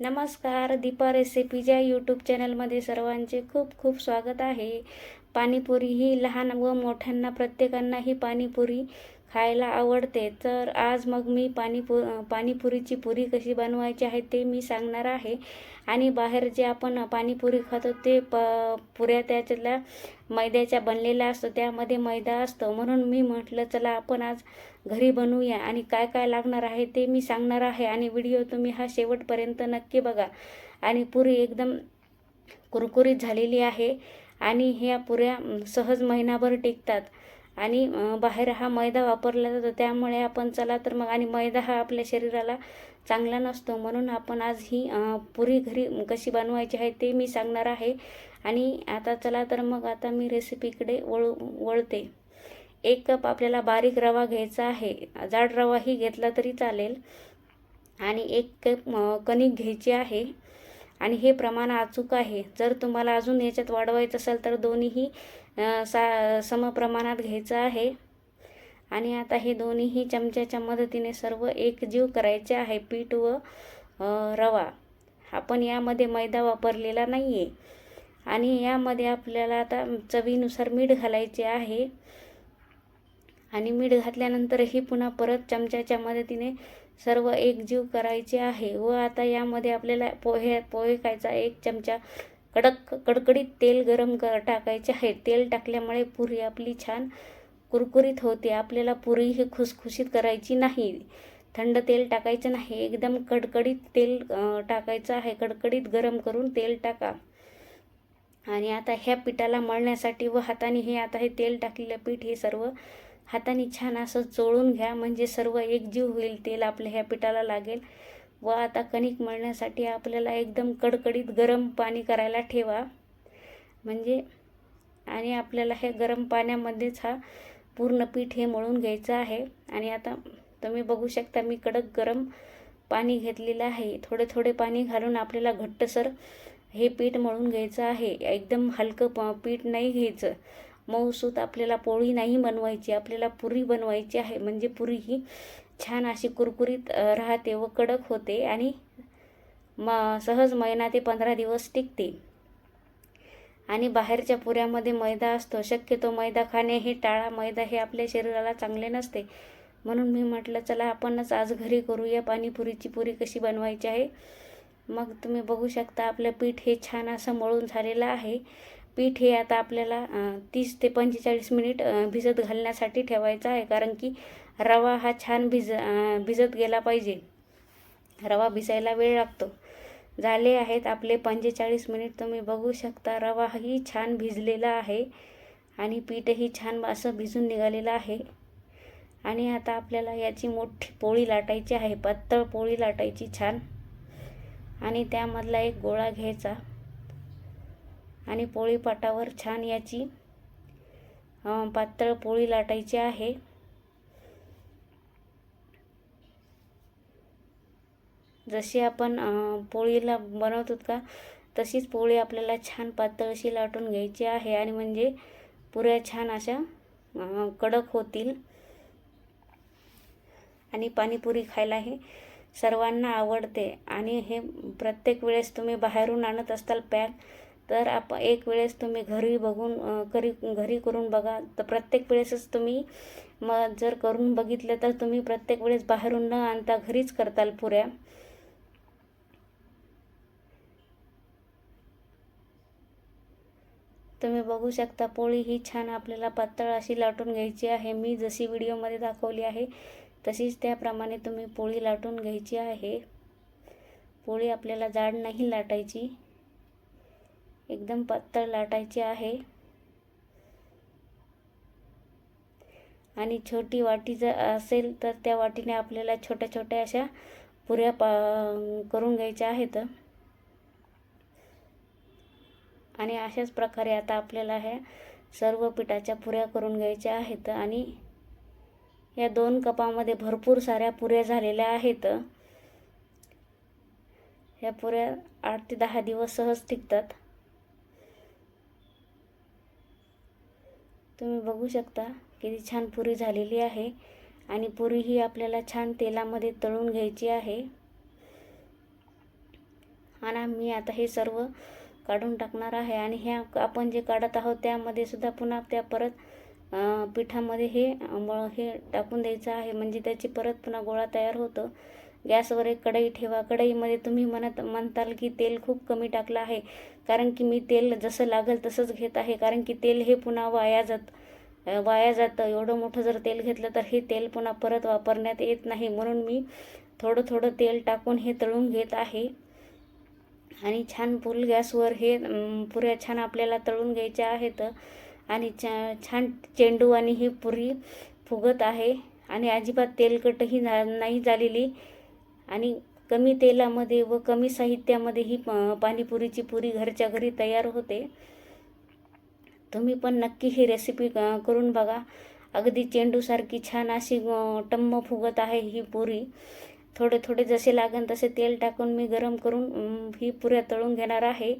नमस्कार दीपा रेसिपीच्या यूट्यूब चॅनलमध्ये सर्वांचे खूप खूप स्वागत आहे. पाणीपुरी ही लहान व मोठ्यांना प्रत्येकांना ही पाणीपुरी खायला आवडते. तर आज मग मी पाणीपु पाणीपुरीची पुरी कशी बनवायची आहे ते मी सांगणार आहे. आणि बाहेर जे आपण पाणीपुरी खातो ते प पुऱ्या त्याच्यातल्या मैद्याच्या बनलेल्या असतो. त्यामध्ये मैदा असतो. म्हणून मी म्हटलं चला आपण आज घरी बनवूया. आणि काय काय लागणार आहे ते मी सांगणार आहे. आणि व्हिडिओ तुम्ही हा शेवटपर्यंत नक्की बघा. आणि पुरी एकदम कुरकुरीत झालेली आहे. आणि ह्या पुऱ्या सहज महिनाभर टिकतात. आणि बाहेर हा मैदा वापरला जातो. त्यामुळे आपण चला तर मग आणि मैदा हा आपल्या शरीराला चांगला नसतो. म्हणून आपण आज ही पुरी घरी कशी बनवायची आहे ते मी सांगणार आहे. आणि आता चला तर मग आता मी रेसिपीकडे वळू वळते. एक कप आपल्याला बारीक रवा घ्यायचा आहे. जाड रवाही घेतला तरी चालेल. आणि एक कप कणिक घ्यायची आहे. आणि हे प्रमाण अचूक आहे. जर तुम्हाला अजून याच्यात वाढवायचं असेल तर दोन्हीही सा समप्रमाणात घ्यायचं आहे. आणि आता हे दोन्हीही चमच्याच्या मदतीने सर्व एकजीव करायचे आहे. पीठ व रवा. आपण यामध्ये मैदा वापरलेला नाही आहे आणि यामध्ये आपल्याला आता चवीनुसार मीठ घालायचे आहे. आणि मीठ घातल्यानंतरही पुन्हा परत चमच्याच्या मदतीने सर्व एकजीव करायचे आहे. व आता यामध्ये आपल्याला पोहे पोहे खायचा एक चमचा कडक कडकडीत तेल गरम कर टाकायचे आहे. तेल टाकल्यामुळे पुरी आपली छान कुरकुरीत होते. आपल्याला पुरी ही खुसखुशीत करायची नाही. थंड तेल टाकायचं नाही. एकदम कडकडीत तेल टाकायचं आहे. कडकडीत गरम करून तेल टाका. आणि आता ह्या पिठाला मळण्यासाठी व हाताने हे आता हे तेल टाकलेलं पीठ हे सर्व हाताने छान असं चोळून घ्या. म्हणजे सर्व एकजीव होईल तेल आपल्या ह्या पिठाला लागेल. व आता कणिक मळण्यासाठी आपल्याला एकदम कडकडीत गरम पाणी करायला ठेवा. म्हणजे आणि आपल्याला हे गरम पाण्यामध्येच हा पूर्ण पीठ हे मळून घ्यायचं आहे. आणि आता तुम्ही बघू शकता मी कडक गरम पाणी घेतलेलं आहे. थोडे थोडे पाणी घालून आपल्याला घट्टसर हे पीठ मळून घ्यायचं आहे. एकदम हलकं प पीठ नाही घ्यायचं. मऊसूत आपल्याला पोळी नाही बनवायची आपल्याला पुरी बनवायची आहे. म्हणजे पुरी ही छान अशी कुरकुरीत राहते व कडक होते आणि म सहज महिना ते पंधरा दिवस टिकते. आणि बाहेरच्या पुऱ्यामध्ये मैदा असतो. शक्यतो मैदा खाणे हे टाळा. मैदा हे आपल्या शरीराला चांगले नसते. म्हणून मी म्हटलं चला आपणच आज घरी करूया. पाणीपुरीची पुरी कशी बनवायची आहे? मग तुम्ही बघू शकता आपलं पीठ हे छान असं मळून झालेलं आहे. पीठ हे आता आपल्याला तीस ते पंचेचाळीस मिनिट भिजत घालण्यासाठी ठेवायचं आहे. कारण की रवा हा छान भिज भिजत गेला पाहिजे. रवा भिजायला वेळ लागतो. झाले आहेत आपले पंचेचाळीस मिनिट. तुम्ही बघू शकता रवाही छान भिजलेला आहे. आणि पीठही छान असं भिजून निघालेलं आहे. आणि आता आपल्याला याची मोठी पोळी लाटायची आहे. पातळ पोळी लाटायची छान. आणि त्यामधला एक गोळा घ्यायचा. आणि पोळीपाटावर छान याची पातळ पोळी लाटायची आहे. जशी आपण पोळीला बनवतो का तशीच पोळी आपल्याला छान पातळ अशी लाटून घ्यायची आहे. आणि म्हणजे पुऱ्या छान अशा कडक होतील. आणि पाणीपुरी खायला हे सर्वांना आवडते. आणि हे प्रत्येक वेळेस तुम्ही बाहेरून आणत असताल पॅक तर आप एक वेळेस तुम्ही घरी बघून करी घरी करून बघा. तर प्रत्येक वेळेसच तुम्ही मग जर करून बघितलं तर तुम्ही प्रत्येक वेळेस बाहेरून न आणता घरीच करताल पुऱ्या. तुम्ही बघू शकता पोळी ही छान आपल्याला पातळ अशी लाटून घ्यायची आहे. मी जशी व्हिडिओमध्ये दाखवली आहे तशीच त्याप्रमाणे तुम्ही पोळी लाटून घ्यायची आहे. पोळी आपल्याला जाड नाही लाटायची. एकदम पातळ लाटायची आहे. आणि छोटी वाटी जर असेल तर त्या वाटीने आपल्याला छोट्या छोट्या अशा पुऱ्या पा करून घ्यायच्या आहेत. आणि अशाच प्रकारे आता आपल्याला ह्या सर्व पिठाच्या पुऱ्या करून घ्यायच्या आहेत. आणि या दोन कपामध्ये भरपूर साऱ्या पुऱ्या झालेल्या आहेत. ह्या पुऱ्या आठ ते दहा दिवस सहज टिकतात. तुम्ही बघू शकता किती छान पुरी झालेली आहे आणि पुरी ही आपल्याला छान तेलामध्ये तळून घ्यायची आहे. आणि मी आता हे सर्व काढून टाकणार आहे आणि ह्या आपण जे काढत आहोत त्यामध्ये सुद्धा पुन्हा त्या परत पिठामध्ये हे मळ हे टाकून द्यायचं आहे. म्हणजे त्याची परत पुन्हा गोळा तयार होतो. गॅसवर एक कढई ठेवा. कढईमध्ये तुम्ही म्हणत म्हणताल की तेल खूप कमी टाकलं आहे. कारण की मी तेल जसं लागेल तसंच घेत आहे. कारण की तेल हे पुन्हा वाया जात वाया जातं. एवढं मोठं जर तेल घेतलं तर हे तेल पुन्हा परत वापरण्यात येत नाही. म्हणून मी थोडं थोडं तेल टाकून हे तळून घेत आहे. आणि छान फुल गॅसवर हे पुऱ्या छान आपल्याला तळून घ्यायच्या आहेत. आणि छा छान चेंडू आणि ही पुरी फुगत आहे. आणि अजिबात तेलकटही नाही झालेली. आणि कमी तेलामध्ये व कमी साहित्यामध्ये ही प- पाणीपुरीची पुरी घरच्या घरी तयार होते. तुम्ही पण नक्की ही रेसिपी क- करून बघा. अगदी चेंडूसारखी छान अशी टम्म फुगत आहे ही पुरी. थोडे थोडे जसे लागेल तसे तेल टाकून मी गरम करून ही पुऱ्या तळून घेणार आहे.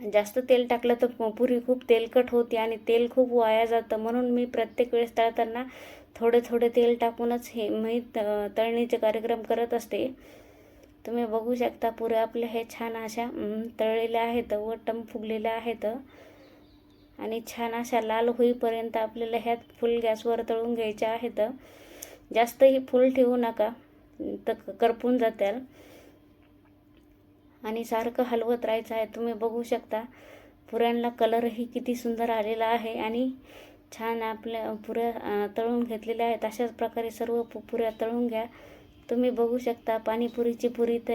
जास्त तेल टाकलं तर पुरी खूप तेलकट होते आणि तेल खूप वाया जातं. म्हणून मी प्रत्येक वेळेस तळताना थोडे थोडे तेल टाकूनच हे मी त- तळणीचे कार्यक्रम करत असते. तुम्ही बघू शकता पुऱ्या आपल्या हे छान अशा तळलेल्या आहेत व टम फुगलेल्या आहेत. आणि छान अशा लाल होईपर्यंत आपल्याला ह्यात फुल गॅसवर तळून घ्यायच्या आहेत. जास्तही फुल ठेवू नका तर करपून जात्याल. आणि सारखं हलवत राहायचं आहे. तुम्ही बघू शकता पुऱ्यांना कलरही किती सुंदर आलेला आहे आणि छान आपल्या पुऱ्या तळून घेतलेल्या आहेत. अशाच प्रकारे सर्व पु पुऱ्या तळून घ्या. तुम्ही बघू शकता पाणीपुरीची पुरी त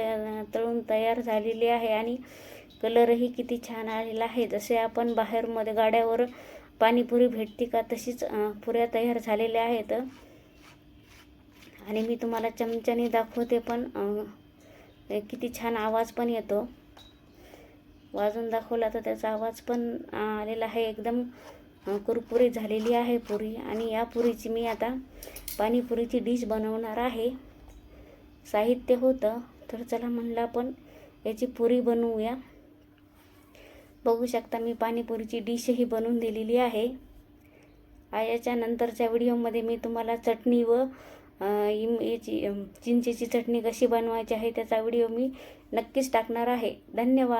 तळून तयार झालेली आहे आणि कलरही किती छान आलेला आहे. जसे आपण बाहेरमध्ये गाड्यावर पाणीपुरी भेटते का तशीच पुऱ्या तयार झालेल्या आहेत. आणि मी तुम्हाला चमच्याने दाखवते पण किती छान आवाज पण येतो. वाजून दाखवला तर त्याचा आवाज पण आलेला आहे. एकदम कुरपुरी झालेली आहे पुरी. आणि या पुरीची मी आता पाणीपुरीची डिश बनवणार आहे. साहित्य होतं. तर चला म्हणलं आपण याची पुरी बनवूया. बघू शकता मी पाणीपुरीची डिशही बनवून दिलेली आहे. याच्यानंतरच्या याच्या नंतरच्या व्हिडिओमध्ये मी तुम्हाला चटणी व याची चिंचेची चटणी कशी बनवायची आहे त्याचा व्हिडिओ मी नक्कीच टाकणार आहे. धन्यवाद.